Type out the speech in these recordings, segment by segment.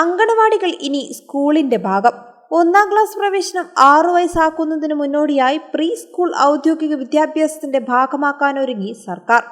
അങ്കണവാടികൾ ഇനി സ്കൂളിന്റെ ഭാഗം. ഒന്നാം ക്ലാസ് പ്രവേശനം ആറു വയസ്സാക്കുന്നതിന് മുന്നോടിയായി പ്രീ സ്കൂൾ ഔദ്യോഗിക വിദ്യാഭ്യാസത്തിന്റെ ഭാഗമാക്കാനൊരുങ്ങി സർക്കാർ.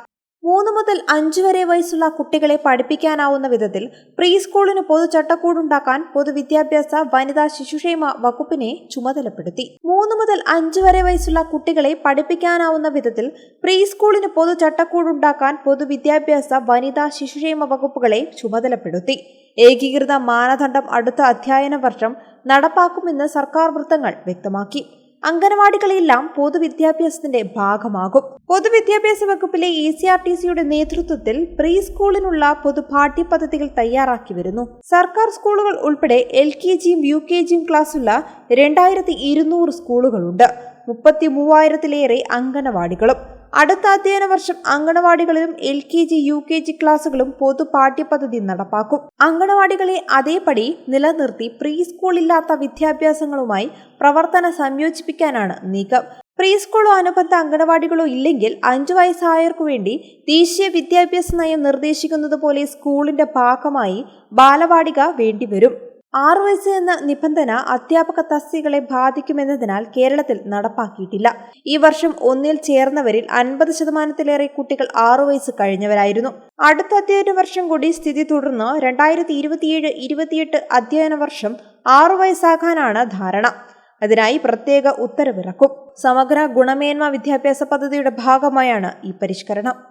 മൂന്ന് മുതൽ അഞ്ച് വരെ വയസ്സുള്ള കുട്ടികളെ പഠിപ്പിക്കാനാവുന്ന വിധത്തിൽ പ്രീ സ്കൂളിന് പൊതു ചട്ടക്കൂടുണ്ടാക്കാൻ പൊതുവിദ്യാഭ്യാസ വനിതാ ശിശുക്ഷേമ വകുപ്പിനെ ചുമതലപ്പെടുത്തി. മൂന്ന് മുതൽ അഞ്ച് വരെ വയസ്സുള്ള കുട്ടികളെ പഠിപ്പിക്കാനാവുന്ന വിധത്തിൽ പ്രീ സ്കൂളിന് പൊതു ചട്ടക്കൂടുണ്ടാക്കാൻ പൊതുവിദ്യാഭ്യാസ വനിതാ ശിശുക്ഷേമ വകുപ്പുകളെ ചുമതലപ്പെടുത്തി. ഏകീകൃത മാനദണ്ഡം അടുത്ത അധ്യയന വർഷം നടപ്പാക്കുമെന്ന് സർക്കാർ വൃത്തങ്ങൾ വ്യക്തമാക്കി. അംഗനവാടികളെല്ലാം പൊതുവിദ്യാഭ്യാസത്തിന്റെ ഭാഗമാകും. പൊതുവിദ്യാഭ്യാസ വകുപ്പിലെ ഇ സി ആർ ടി സിയുടെ നേതൃത്വത്തിൽ പ്രീ സ്കൂളിനുള്ള പൊതുപാഠ്യ പദ്ധതികൾ തയ്യാറാക്കി വരുന്നു. സർക്കാർ സ്കൂളുകൾ ഉൾപ്പെടെ എൽ കെ ജിയും യു കെ ജിയും ക്ലാസ്സുള്ള രണ്ടായിരത്തി ഇരുന്നൂറ് സ്കൂളുകളുണ്ട്. മുപ്പത്തി മൂവായിരത്തിലേറെ അംഗനവാടികളും അടുത്ത അധ്യയന വർഷം അങ്കണവാടികളിലും L K G U K G ക്ലാസുകളും പൊതു പാഠ്യപദ്ധതി നടപ്പാക്കും. അങ്കണവാടികളെ അതേപടി നിലനിർത്തി പ്രീ സ്കൂളില്ലാത്ത വിദ്യാഭ്യാസങ്ങളുമായി പ്രവർത്തന സംയോജിപ്പിക്കാനാണ് നീക്കം. പ്രീ സ്കൂളോ അനുബന്ധ അങ്കണവാടികളോ ഇല്ലെങ്കിൽ അഞ്ചു വയസ്സായവർക്കു വേണ്ടി ദേശീയ വിദ്യാഭ്യാസ നയം നിർദ്ദേശിക്കുന്നത് പോലെ സ്കൂളിന്റെ ഭാഗമായി ബാലവാടിക വേണ്ടിവരും. ആറു വയസ്സ് എന്ന നിബന്ധന അധ്യാപക തസ്തികളെ ബാധിക്കുമെന്നതിനാൽ കേരളത്തിൽ നടപ്പാക്കിയിട്ടില്ല. ഈ വർഷം ഒന്നിൽ ചേർന്നവരിൽ അൻപത് ശതമാനത്തിലേറെ കുട്ടികൾ ആറു വയസ്സ് കഴിഞ്ഞവരായിരുന്നു. അടുത്ത അധ്യയന വർഷം കൂടി സ്ഥിതി തുടർന്ന് രണ്ടായിരത്തി ഇരുപത്തിയേഴ് ഇരുപത്തിയെട്ട് അധ്യയന വർഷം ആറു വയസ്സാകാനാണ് ധാരണ. അതിനായി പ്രത്യേക ഉത്തരവിറക്കും. സമഗ്ര ഗുണമേന്മ വിദ്യാഭ്യാസ പദ്ധതിയുടെ ഭാഗമായാണ് ഈ പരിഷ്കരണം.